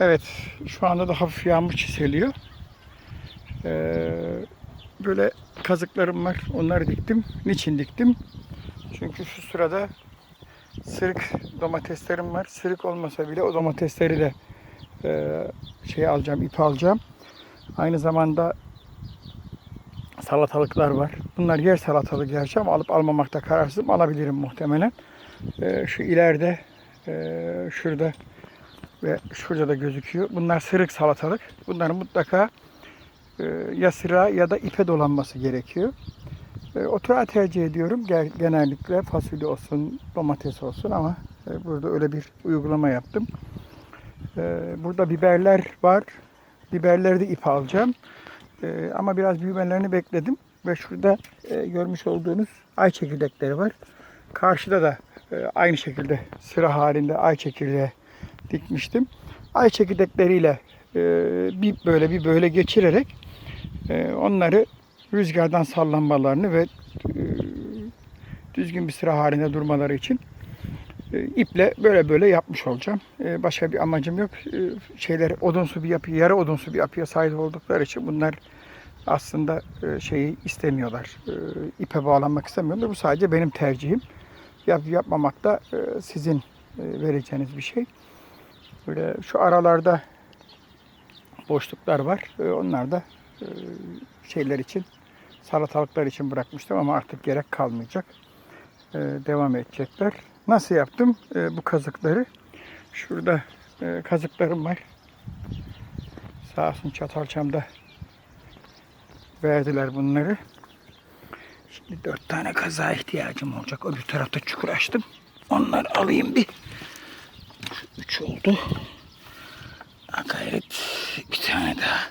Evet, şu anda da hafif yağmur çiseliyor. Ee, böyle kazıklarım var, onları diktim. Niçin diktim? Çünkü şu sırada sırık domateslerim var. Sırık olmasa bile o domatesleri de e, şey alacağım, ip alacağım. Aynı zamanda salatalıklar var. Bunlar yer salatalık gerçi ama alıp almamakta kararsızım. Alabilirim muhtemelen. Ee, şu ileride, e, şurada ve şurada da gözüküyor. Bunlar sırık salatalık. Bunların mutlaka e, ya sıra ya da ipe dolanması gerekiyor. E, otura tercih ediyorum. Ge- Genellikle fasulye olsun, domates olsun ama e, burada öyle bir uygulama yaptım. Burada biberler var. Biberleri de ip alacağım. Ama biraz büyümelerini bekledim. Ve şurada görmüş olduğunuz ay çekirdekleri var. Karşıda da aynı şekilde sıra halinde ay çekirdeği dikmiştim. Ay çekirdekleriyle e, bir böyle bir böyle geçirerek e, onları rüzgardan sallanmalarını ve e, düzgün bir sıra halinde durmaları için e, iple böyle böyle yapmış olacağım. E, başka bir amacım yok. E, şeyler odunsu bir yapı, yarı odunsu bir yapıya sahip oldukları için bunlar aslında e, şeyi istemiyorlar. E, ipe bağlanmak istemiyorlar. Bu sadece benim tercihim. Yap, yapmamak da e, sizin e, vereceğiniz bir şey. Böyle şu aralarda boşluklar var. E, Onlar da e, şeyler için, salatalıklar için bırakmıştım ama artık gerek kalmayacak. E, Devam edecekler. Nasıl yaptım e, bu kazıkları? Şurada e, kazıklarım var. Sağ olsun Çatalçam'da verdiler bunları. Şimdi dört tane kaza ihtiyacım olacak. Öbür tarafta çukur açtım. Onları alayım bir. Şu üç oldu. Ha, gayret bir tane daha.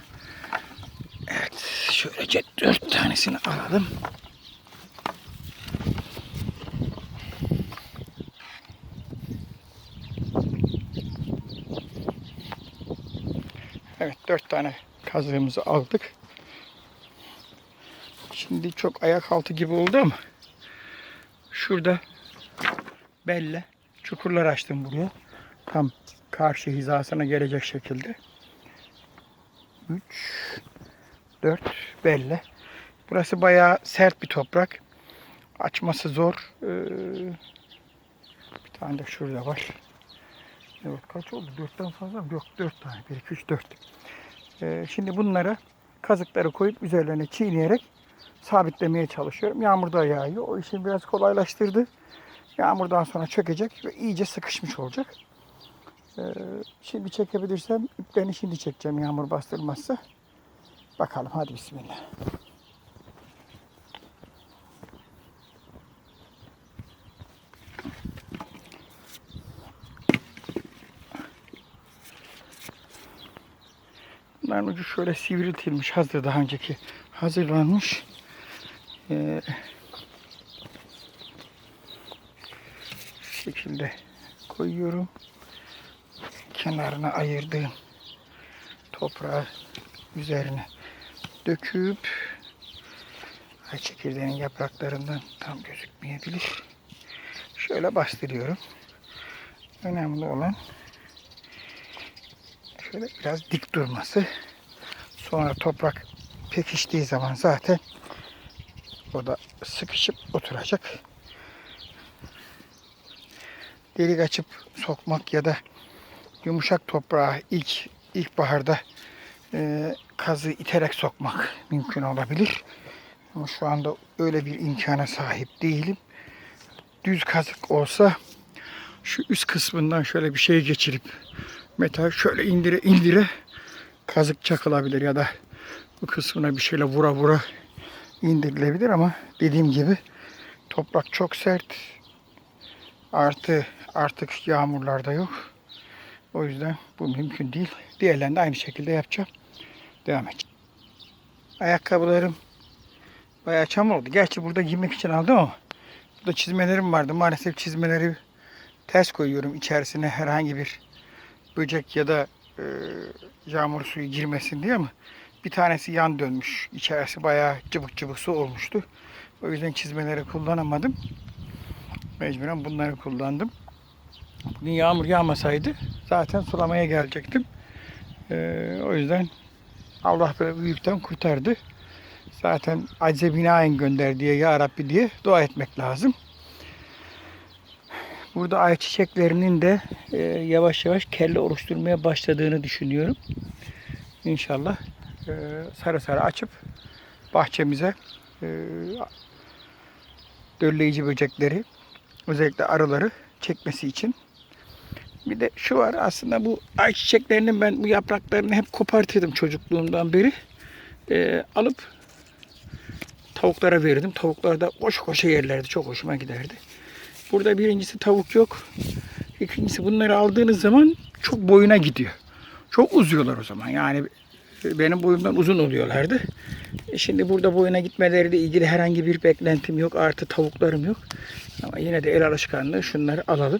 Evet şöylece dört tanesini alalım. Evet dört tane kazığımızı aldık. Şimdi çok ayak altı gibi oldu ama şurada belle çukurlar açtım buraya. Tam karşı hizasına gelecek şekilde. 3 4 belle. Burası bayağı sert bir toprak. Açması zor. Ee, bir tane de şurada var. Evet kaç oldu? Dörtten fazla mı? Yok dört tane. Bir, iki, üç, dört. Ee, şimdi bunlara kazıkları koyup üzerlerine çiğneyerek sabitlemeye çalışıyorum. Yağmur da yağıyor. O işi biraz kolaylaştırdı. Yağmurdan sonra çökecek ve iyice sıkışmış olacak. Ee, şimdi çekebilirsem iplerini şimdi çekeceğim yağmur bastırmazsa. Bakalım hadi bismillah. Bunların ucu şöyle sivriltilmiş hazır daha önceki hazırlanmış. Ee, şekilde koyuyorum. Kenarına ayırdığım toprağı üzerine döküp ay çekirdeğinin yapraklarından tam gözükmeyebilir. Şöyle bastırıyorum. Önemli olan şöyle biraz dik durması. Sonra toprak pekiştiği zaman zaten o da sıkışıp oturacak. Delik açıp sokmak ya da yumuşak toprağa ilk ilkbaharda e, kazı iterek sokmak mümkün olabilir. Ama şu anda öyle bir imkana sahip değilim. Düz kazık olsa şu üst kısmından şöyle bir şey geçirip metal şöyle indire indire kazık çakılabilir ya da bu kısmına bir şeyle vura vura indirilebilir ama dediğim gibi toprak çok sert. Artı artık yağmurlar da yok. O yüzden bu mümkün değil. Diğerlerini de aynı şekilde yapacağım. Devam edeceğim. Ayakkabılarım bayağı çamur oldu. Gerçi burada giymek için aldım ama burada çizmelerim vardı. Maalesef çizmeleri ters koyuyorum içerisine herhangi bir böcek ya da e, yağmur suyu girmesin diye ama bir tanesi yan dönmüş. İçerisi bayağı cıvık cıvık su olmuştu. O yüzden çizmeleri kullanamadım. Mecburen bunları kullandım. Bugün yağmur yağmasaydı zaten sulamaya gelecektim. Ee, o yüzden Allah böyle büyükten kurtardı. Zaten acize binaen gönder diye ya Rabbi diye dua etmek lazım. Burada ayçiçeklerinin de e, yavaş yavaş kelle oluşturmaya başladığını düşünüyorum. İnşallah e, sarı sarı açıp bahçemize e, dölleyici böcekleri özellikle arıları çekmesi için. Bir de şu var aslında bu ayçiçeklerinin ben bu yapraklarını hep kopartıyordum çocukluğumdan beri. E, alıp tavuklara verirdim. Tavuklar da koşa koşa yerlerdi. Çok hoşuma giderdi. Burada birincisi tavuk yok. İkincisi bunları aldığınız zaman çok boyuna gidiyor. Çok uzuyorlar o zaman. Yani benim boyumdan uzun oluyorlardı. E Şimdi burada boyuna gitmeleriyle ilgili herhangi bir beklentim yok. Artı tavuklarım yok. Ama yine de el alışkanlığı şunları alalım.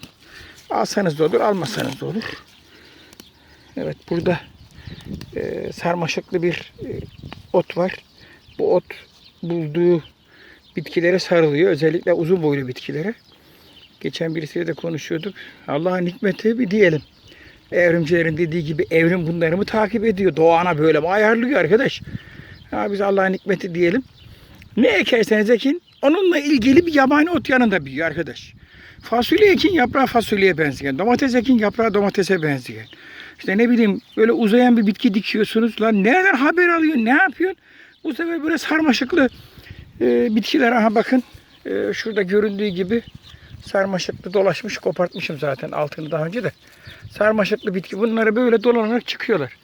Alsanız da olur, almasanız da olur. Evet burada e, sarmaşıklı bir e, ot var. Bu ot bulduğu bitkilere sarılıyor. Özellikle uzun boylu bitkilere. Geçen birisiyle de konuşuyorduk. Allah'ın hikmeti bir diyelim. Evrimcilerin dediği gibi evrim bunları mı takip ediyor? Doğana böyle mi ayarlıyor arkadaş? Ya biz Allah'ın hikmeti diyelim. Ne ekerseniz ekin onunla ilgili bir yabani ot yanında büyüyor arkadaş. Fasulye ekin yaprağı fasulyeye benzeyen. Domates ekin yaprağı domatese benzeyen. İşte ne bileyim böyle uzayan bir bitki dikiyorsunuz. Lan nereden haber alıyor? Ne yapıyorsun? Bu sefer böyle sarmaşıklı e, bitkiler. Aha bakın e, şurada göründüğü gibi sarmaşıklı dolaşmış. Kopartmışım zaten altını daha önce de. Sarmaşıklı bitki. Bunları böyle dolanarak çıkıyorlar.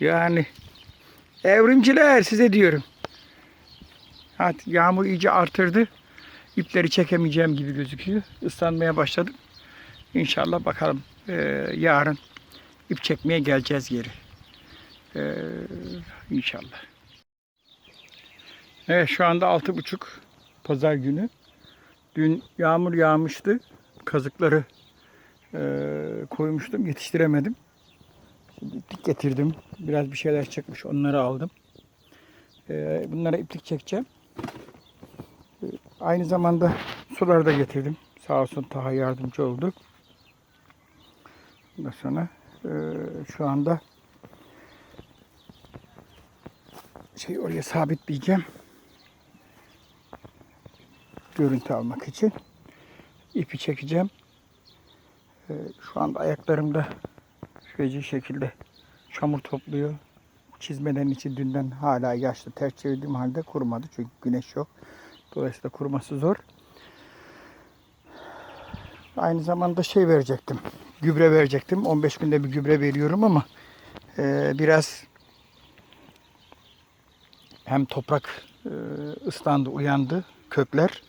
Yani evrimciler size diyorum. Hadi yağmur iyice artırdı. İpleri çekemeyeceğim gibi gözüküyor. Islanmaya başladım. İnşallah bakalım e, yarın ip çekmeye geleceğiz geri. E, inşallah. Evet şu anda altı buçuk pazar günü. Dün yağmur yağmıştı. Kazıkları e, koymuştum. Yetiştiremedim. Şimdi iplik getirdim. Biraz bir şeyler çıkmış. Onları aldım. E, bunlara iplik çekeceğim. E, aynı zamanda suları da getirdim. Sağ olsun Taha yardımcı oldu. Ondan sonra e, şu anda şey oraya sabitleyeceğim. Görüntü almak için. ipi çekeceğim. Ee, şu anda ayaklarımda feci şekilde çamur topluyor. Çizmelerin içi dünden hala yaşlı. Ters çevirdiğim halde kurumadı. Çünkü güneş yok. Dolayısıyla kuruması zor. Aynı zamanda şey verecektim. Gübre verecektim. 15 günde bir gübre veriyorum ama e, biraz hem toprak e, ıslandı, uyandı, kökler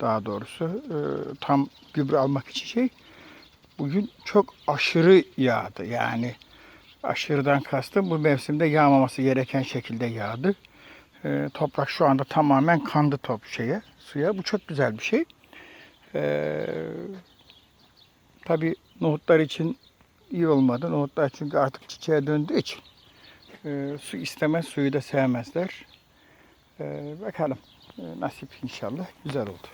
daha doğrusu e, tam gübre almak için şey. Bugün çok aşırı yağdı. Yani aşırıdan kastım bu mevsimde yağmaması gereken şekilde yağdı. E, toprak şu anda tamamen kandı top şeye, suya. Bu çok güzel bir şey. E, tabii nohutlar için iyi olmadı. Nohutlar çünkü artık çiçeğe döndüğü için e, su istemez, suyu da sevmezler. E, bakalım. E, nasip inşallah güzel oldu.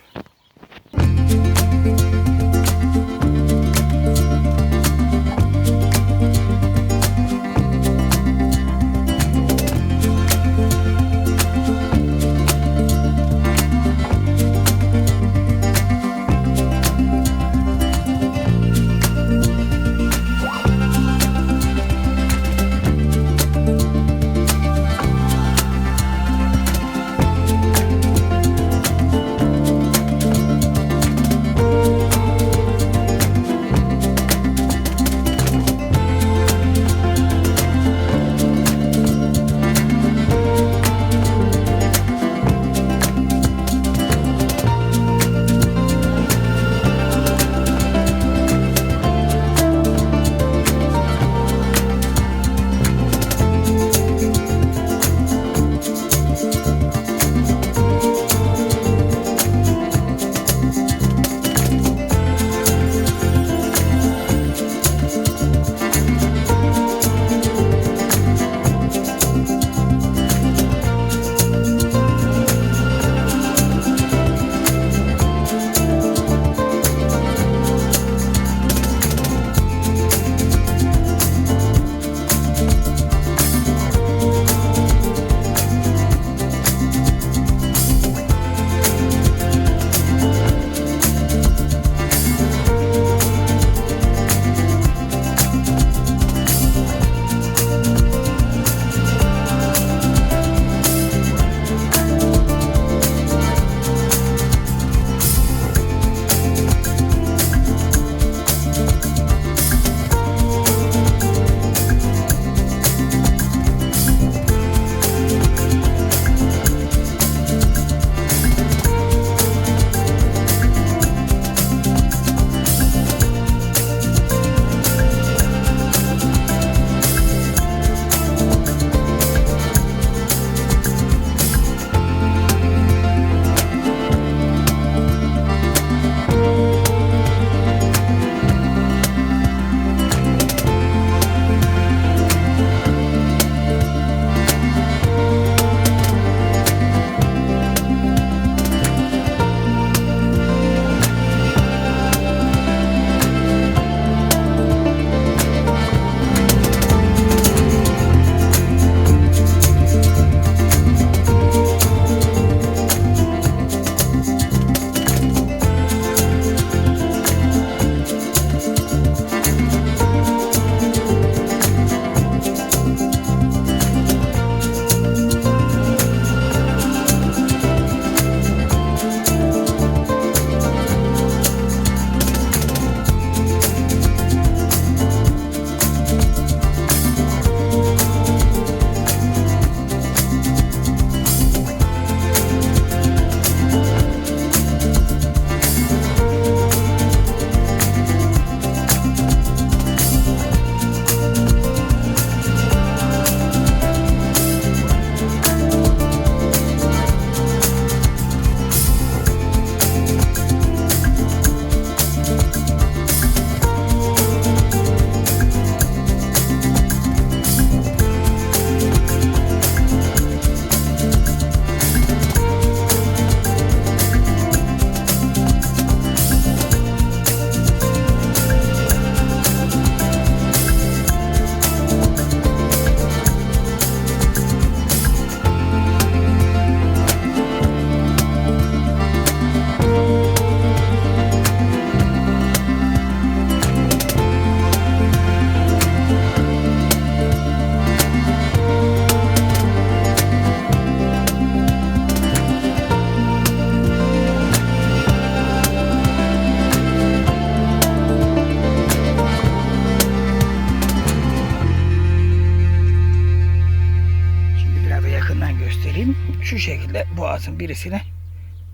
Şu şekilde boğazın birisine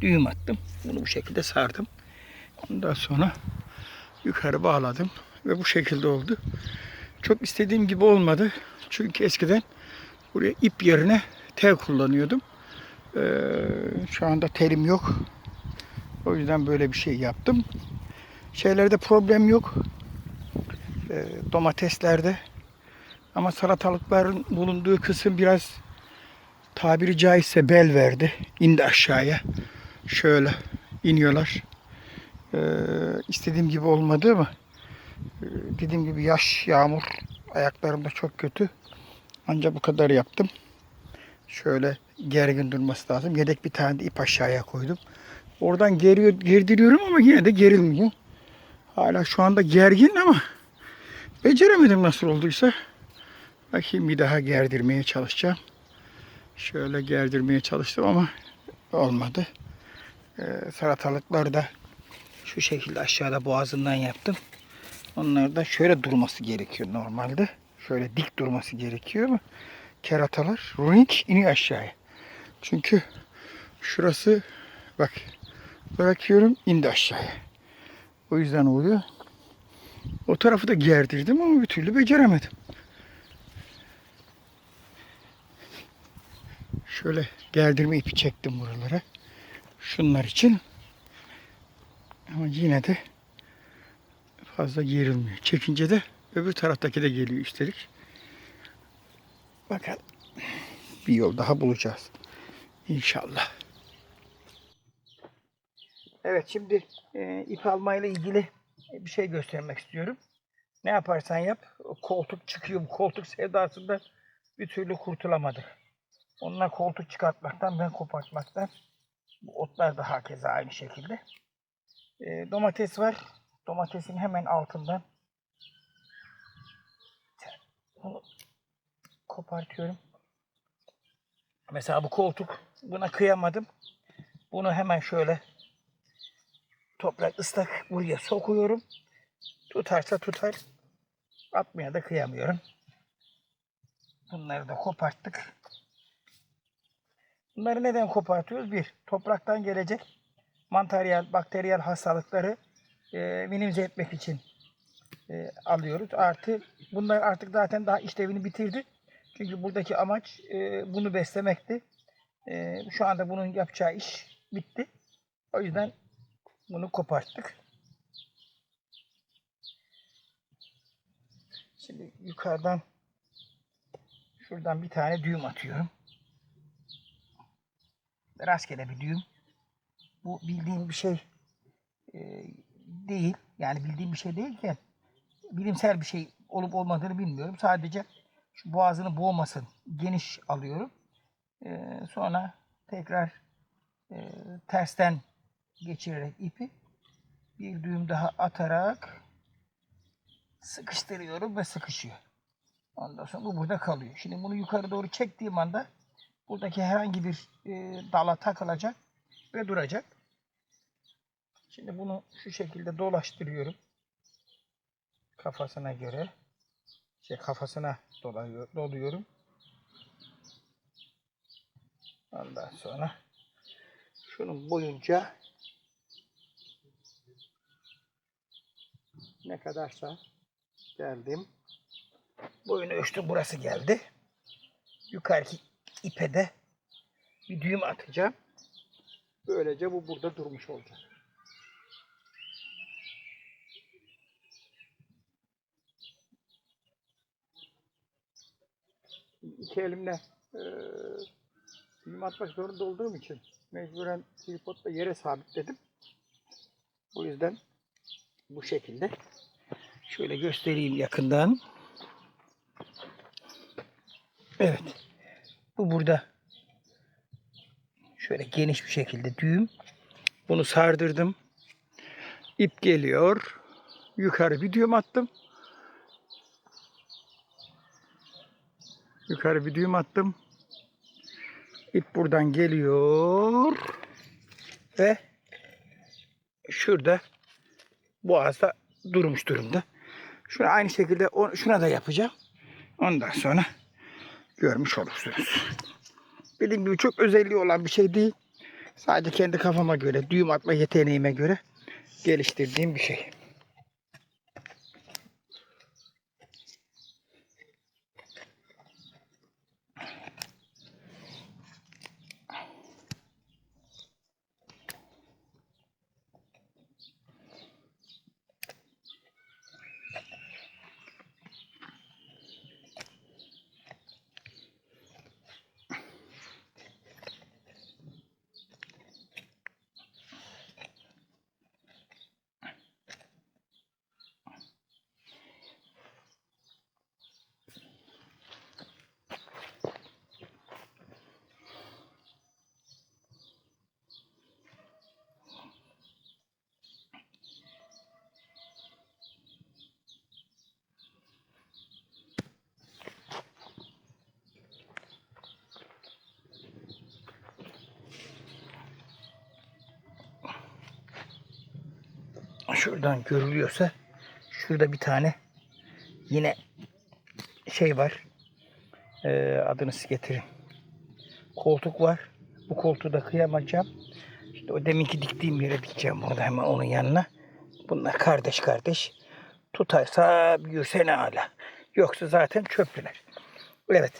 düğüm attım. Bunu bu şekilde sardım. Ondan sonra yukarı bağladım ve bu şekilde oldu. Çok istediğim gibi olmadı. Çünkü eskiden buraya ip yerine tel kullanıyordum. Ee, şu anda telim yok. O yüzden böyle bir şey yaptım. Şeylerde problem yok. Ee, domateslerde. Ama salatalıkların bulunduğu kısım biraz tabiri caizse bel verdi. İndi aşağıya. Şöyle iniyorlar. Ee, istediğim gibi olmadı ama ee, dediğim gibi yaş, yağmur ayaklarımda çok kötü. Ancak bu kadar yaptım. Şöyle gergin durması lazım. Yedek bir tane de ip aşağıya koydum. Oradan geriyor, gerdiriyorum ama yine de gerilmiyor. Hala şu anda gergin ama beceremedim nasıl olduysa. Bakayım bir daha gerdirmeye çalışacağım. Şöyle gerdirmeye çalıştım ama olmadı. Ee, salatalıkları da şu şekilde aşağıda boğazından yaptım. Onlar da şöyle durması gerekiyor normalde. Şöyle dik durması gerekiyor ama keratalar ring iniyor aşağıya. Çünkü şurası bak bırakıyorum indi aşağıya. O yüzden oluyor. O tarafı da gerdirdim ama bir türlü beceremedim. Şöyle gerdirme ipi çektim buralara. Şunlar için. Ama yine de fazla gerilmiyor. Çekince de öbür taraftaki de geliyor üstelik. Bakalım. Bir yol daha bulacağız. İnşallah. Evet şimdi e, ip almayla ilgili bir şey göstermek istiyorum. Ne yaparsan yap koltuk çıkıyor. Bu koltuk sevdasında bir türlü kurtulamadık. Onlar koltuk çıkartmaktan ben kopartmaktan. Bu otlar da hakeza aynı şekilde. E, domates var. Domatesin hemen altından bunu kopartıyorum. Mesela bu koltuk buna kıyamadım. Bunu hemen şöyle toprak ıslak buraya sokuyorum. Tutarsa tutar. Atmaya da kıyamıyorum. Bunları da koparttık. Bunları neden kopartıyoruz? Bir, topraktan gelecek mantariyel, bakteriyel hastalıkları e, minimize etmek için e, alıyoruz. Artı bunlar artık zaten daha işlevini bitirdi. Çünkü buradaki amaç e, bunu beslemekti. E, şu anda bunun yapacağı iş bitti. O yüzden bunu koparttık. Şimdi yukarıdan şuradan bir tane düğüm atıyorum. Rastgele bir düğüm. Bu bildiğim bir şey e, değil. Yani bildiğim bir şey değilken bilimsel bir şey olup olmadığını bilmiyorum. Sadece şu boğazını boğmasın geniş alıyorum. E, sonra tekrar e, tersten geçirerek ipi bir düğüm daha atarak sıkıştırıyorum ve sıkışıyor. Ondan sonra bu burada kalıyor. Şimdi bunu yukarı doğru çektiğim anda buradaki herhangi bir e, dala takılacak ve duracak. Şimdi bunu şu şekilde dolaştırıyorum. Kafasına göre. Şey kafasına doluyor, doluyorum. Ondan sonra şunun boyunca ne kadarsa geldim. Boyunu ölçtüm. Burası geldi. Yukarıki ipe de bir düğüm atacağım. Böylece bu burada durmuş olacak. İki elimle eee düğüm atmak zorunda olduğum için mecburen tripodla yere sabitledim. O yüzden bu şekilde. Şöyle göstereyim yakından. Evet. Bu burada şöyle geniş bir şekilde düğüm. Bunu sardırdım. İp geliyor. Yukarı bir düğüm attım. Yukarı bir düğüm attım. İp buradan geliyor. Ve şurada boğazda durmuş durumda. Şuna aynı şekilde şuna da yapacağım. Ondan sonra görmüş olursunuz. Dediğim gibi çok özelliği olan bir şey değil. Sadece kendi kafama göre, düğüm atma yeteneğime göre geliştirdiğim bir şey. Şuradan görülüyorsa şurada bir tane yine şey var. Ee, adını siz getirin. Koltuk var. Bu koltuğu da kıyamayacağım. İşte o deminki diktiğim yere dikeceğim bunu da hemen onun yanına. Bunlar kardeş kardeş. Tutarsa büyürse ne ala. Yoksa zaten çöplüler. Evet.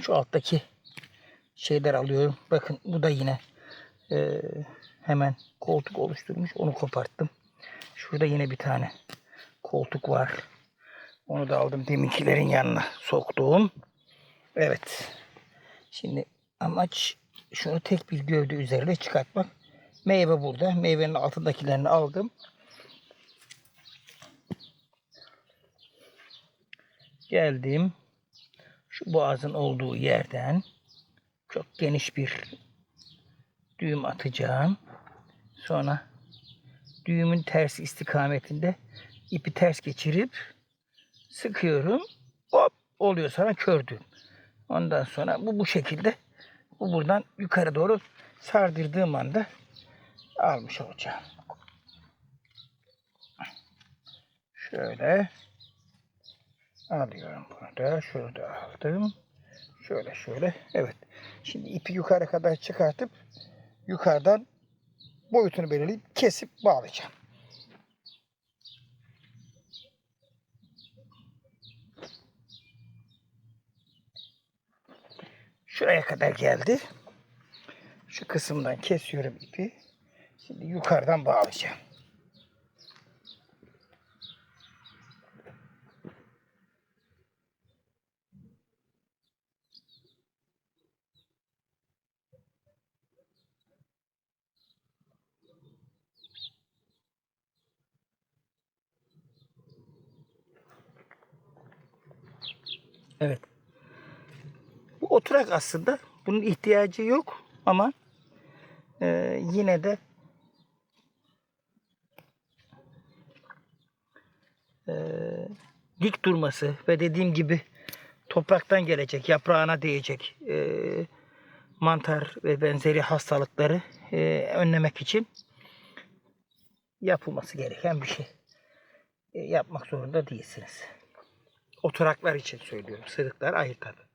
Şu alttaki şeyler alıyorum. Bakın bu da yine eee, hemen koltuk oluşturmuş. Onu koparttım. Şurada yine bir tane koltuk var. Onu da aldım deminkilerin yanına soktuğum. Evet. Şimdi amaç şunu tek bir gövde üzerine çıkartmak. Meyve burada. Meyvenin altındakilerini aldım. Geldim. Şu boğazın olduğu yerden çok geniş bir düğüm atacağım. Sonra düğümün tersi istikametinde ipi ters geçirip sıkıyorum. Hop oluyor sana kör düğüm. Ondan sonra bu bu şekilde bu buradan yukarı doğru sardırdığım anda almış olacağım. Şöyle alıyorum bunu da. Şurada aldım. Şöyle şöyle. Evet. Şimdi ipi yukarı kadar çıkartıp yukarıdan boyutunu belirleyip kesip bağlayacağım. Şuraya kadar geldi. Şu kısımdan kesiyorum ipi. Şimdi yukarıdan bağlayacağım. Oturak aslında. Bunun ihtiyacı yok ama e, yine de e, dik durması ve dediğim gibi topraktan gelecek, yaprağına değecek e, mantar ve benzeri hastalıkları e, önlemek için yapılması gereken bir şey. E, yapmak zorunda değilsiniz. Oturaklar için söylüyorum. Sırıklar ayrı tabii.